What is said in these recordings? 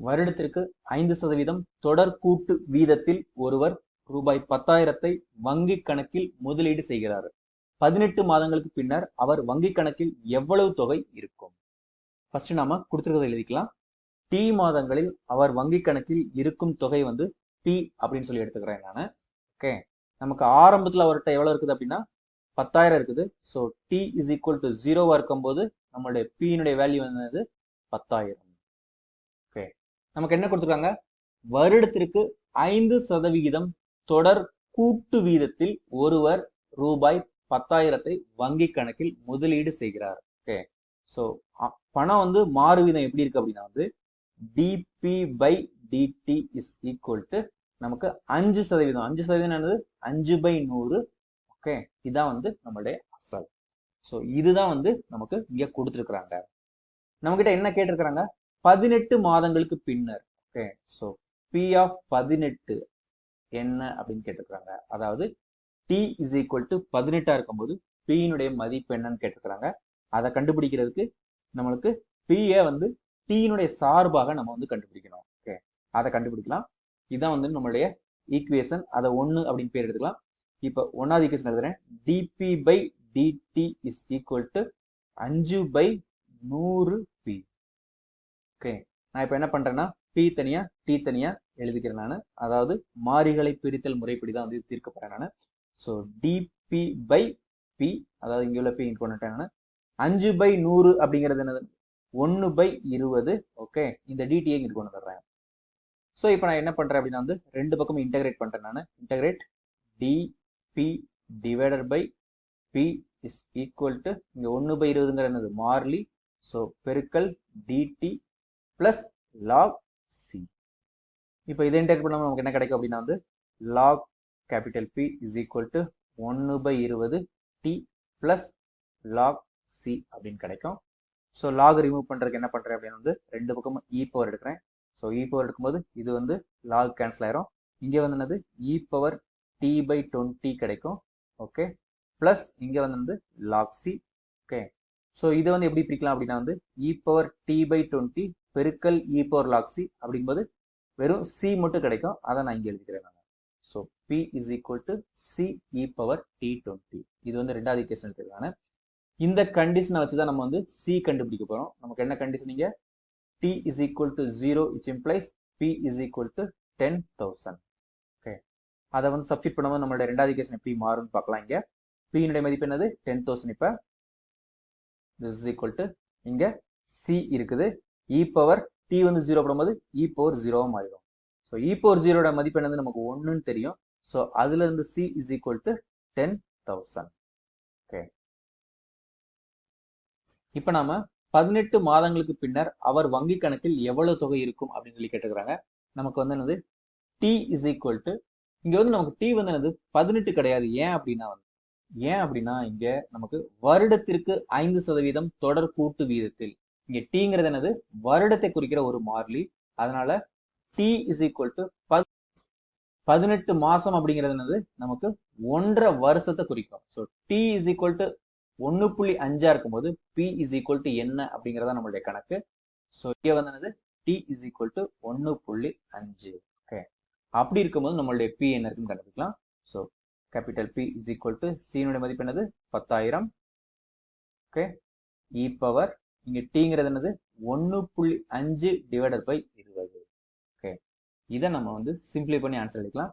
வருடத்திற்கு ஐந்து சதவீதம் தொடர் கூட்டு வீதத்தில் ஒருவர் ரூபாய் பத்தாயிரத்தை வங்கி கணக்கில் முதலீடு செய்கிறார். பதினெட்டு மாதங்களுக்கு பின்னர் அவர் வங்கி கணக்கில் எவ்வளவு தொகை இருக்கும்? ஃபர்ஸ்ட் நாம கொடுத்துருக்கதை எழுதிக்கலாம். டி மாதங்களில் அவர் வங்கி கணக்கில் இருக்கும் தொகை வந்து பி அப்படின்னு சொல்லி எடுத்துக்கிறேன் நான். ஓகே நமக்கு ஆரம்பத்தில் அவர்கிட்ட எவ்வளவு இருக்குது அப்படின்னா பத்தாயிரம் இருக்குது. So T is equal to ஜீரோவா இருக்கும்போது நம்மளுடைய பியினுடைய வேல்யூ என்னது? பத்தாயிரம். நமக்கு என்ன கொடுத்துருக்காங்க? வருடத்திற்கு ஐந்து சதவிகிதம் தொடர் கூட்டு வீதத்தில் ஒருவர் ரூபாய் பத்தாயிரத்தை வங்கி கணக்கில் முதலீடு செய்கிறார். ஓகே ஸோ பணம் வந்து மாறு வீதம் எப்படி இருக்கு அப்படின்னா வந்து dP by dt is equal to நமக்கு அஞ்சு சதவீதம். அஞ்சு சதவீதம் என்னது? அஞ்சு பை நூறு. ஓகே இதான் வந்து நம்மளுடைய அசல். ஸோ இதுதான் வந்து நமக்கு இங்க கொடுத்துருக்குறாங்க. நம்மகிட்ட என்ன கேட்டிருக்கிறாங்க? பதினெட்டு மாதங்களுக்கு பின்னர் ஓகே ஸோ பி ஆஃப் பதினெட்டு என்ன அப்படின்னு கேட்டிருக்கிறாங்க. அதாவது டி இஸ் ஈக்குவல் டு பதினெட்டா இருக்கும்போது பியினுடைய மதிப்பு என்னன்னு கேட்டிருக்கிறாங்க. அதை கண்டுபிடிக்கிறதுக்கு நம்மளுக்கு பியை வந்து டீனுடைய சார்பாக நம்ம வந்து கண்டுபிடிக்கணும் ஓகே அதை கண்டுபிடிக்கலாம். இதான் வந்து நம்மளுடைய ஈக்குவேஷன் அதை ஒன்று அப்படின்னு பேர் எடுத்துக்கலாம். இப்போ ஒன்னாவது ஈக்குவேஷன் எழுதுறேன். DP by dt is equal to அஞ்சு பை நூறு பி ஓகே நான் இப்போ என்ன பண்றேன்னா பி தனியா டி தனியா எழுதிக்கிறேன் நான். அதாவது மாறிகளை பிரித்தல் முறைப்படி தான் வந்து தீர்க்க நான். ஸோ டிபி பை பி அதாவது இங்கே உள்ள பி கொண்டு நான். அஞ்சு பை நூறு அப்படிங்கிறது என்னது? ஒன்று பை இருபது. ஓகே இந்த டிடியை இங்கே கொண்டு வந்துடுறேன். ஸோ இப்போ நான் என்ன பண்றேன் அப்படின்னா வந்து ரெண்டு பக்கமும் இன்டகிரேட் பண்றேன் நான். Integrate dP divided by P is equal to இங்கே ஒன்று பை இருபதுங்கிற என்னது? மார்லி ஸோ பெருக்கல் டிடி பிளஸ் லாக் சி இப்போ இதை இன்டெக்ட் பண்ணாமல் நமக்கு என்ன கிடைக்கும் அப்படின்னா வந்து log capital P is equal to ஒன்று பை இருபது டி பிளஸ் லாக் சி அப்படின்னு கிடைக்கும். ஸோ லாக் ரிமூவ் பண்ணுறதுக்கு என்ன பண்ணுறேன் அப்படின்னு வந்து ரெண்டு பக்கமும் e இ பவர் எடுக்கிறேன். ஸோ இ பவர் எடுக்கும்போது இது வந்து லாக் கேன்சல் ஆயிரும். இங்கே வந்து என்னது? E power t by twenty கிடைக்கும். ஓகே ப்ளஸ் இங்கே வந்து வந்து லாக் சி ஓகே ஸோ இதை வந்து எப்படி பிரிக்கலாம் அப்படின்னா வந்து e power t by twenty பெருக்கல் இ பவர் லாக் சி அப்படிங்கும்போது வெறும் சி மட்டும் கிடைக்கும். அதை நான் இங்கே எழுதிக்கிறேன் நான். So P is equal to C e power t twenty இது வந்து ரெண்டாவது கேஸ் எடுத்துருக்காங்க. இந்த கண்டிஷனை வச்சு தான் நம்ம வந்து சி கண்டுபிடிக்க போகிறோம் நமக்கு என்ன கண்டிஷனிங்க T is equal to zero it's implies P is equal to ten thousand okay அதை வந்து சப்ஸ்டிட் பண்ணும்போது நம்மளோட ரெண்டாவது கேஸ் எப்படி மாறும்னு பார்க்கலாம் இங்கே. பியினுடைய மதிப்பு என்னது? டென் தௌசண்ட் இப்போ திஸ் இஸ் ஈக்குவல் டு இங்கே சி இருக்குது. இ பவர் டி வந்து ஜீரோ போடும்போது இ பவர் ஜீரோவாக மாறிடும். ஸோ இ பவர் ஜீரோட மதிப்பு என்னது நமக்கு ஒன்றுன்னு தெரியும். ஸோ அதுல இருந்து C is equal to ten thousand okay இப்ப நாம பதினெட்டு மாதங்களுக்கு பின்னர் அவர் வங்கி கணக்கில் எவ்வளவு தொகை இருக்கும் அப்படின்னு சொல்லி கேட்டுக்கிறாங்க. நமக்கு வந்து என்னது? டி இஸ் ஈக்குவல் டு இங்க வந்து நமக்கு டி வந்து என்னது? பதினெட்டு கிடையாது. ஏன் அப்படின்னா வந்து ஏன் அப்படின்னா இங்க நமக்கு வருடத்திற்கு ஐந்து சதவீதம் தொடர் கூட்டு வீதத்தில் இங்க டீங்கிறது என்னது? வருடத்தை குறிக்கிற ஒரு மாறிலி. அதனால டி இஸ் ஈக்குவல் டு பதினெட்டு மாசம் அப்படிங்கிறது என்னது? நமக்கு ஒன்றரை வருஷத்தை குறிக்கும். So T is equal to ஒன்னு புள்ளி அஞ்சா இருக்கும்போது பி இஸ் ஈக்குவல் டு என்ன அப்படிங்கிறதா நம்மளுடைய கணக்கு. ஸோ இங்கே வந்து என்னது? டி இஸ் ஈக்குவல் டு ஒன்னு புள்ளி அஞ்சு. ஓகே அப்படி இருக்கும்போது நம்மளுடைய பி என்ன இருக்குன்னு கண்டுபிடிக்கலாம். So capital P is equal to சீனுடைய மதிப்பு என்னது? பத்தாயிரம். ஓகே இ பவர் இங்க டிங்கிறது என்னது? ஒன்று புள்ளி அஞ்சு டிவைடட் பை இருபது. ஓகே இதை நம்ம வந்து சிம்பிளை பண்ணி ஆன்சர் எடுக்கலாம்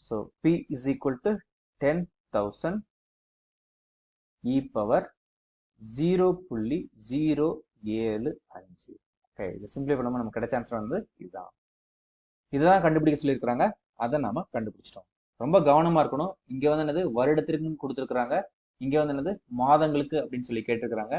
so P is equal to ten thousand e power zero புள்ளி ஜீரோ ஏழு அஞ்சு. ஓகே இதை சிம்பிளை பண்ணும்போது நமக்கு கிடைச்ச ஆன்சர் வந்து இதுதான். இதுதான் கண்டுபிடிக்க சொல்லியிருக்கிறாங்க. அதை நாம கண்டுபிடிச்சிட்டோம். ரொம்ப கவனமா இருக்கணும். இங்க வந்து என்னது? வருடத்திற்குன்னு கொடுத்துருக்குறாங்க. இங்க வந்து என்னது? மாதங்களுக்கு அப்படின்னு சொல்லி கேட்டிருக்கிறாங்க.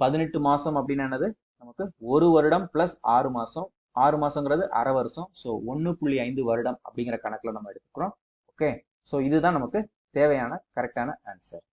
பதினெட்டு மாசம் அப்படின்னு என்னது? நமக்கு ஒரு வருடம் பிளஸ் ஆறு மாசம். ஆறு மாசங்கிறது அரை வருஷம். ஸோ ஒன்று புள்ளி ஐந்து வருடம் அப்படிங்கிற கணக்குல நம்ம எடுத்துக்கிறோம். ஓகே ஸோ இதுதான் நமக்கு தேவையான கரெக்டான ஆன்சர்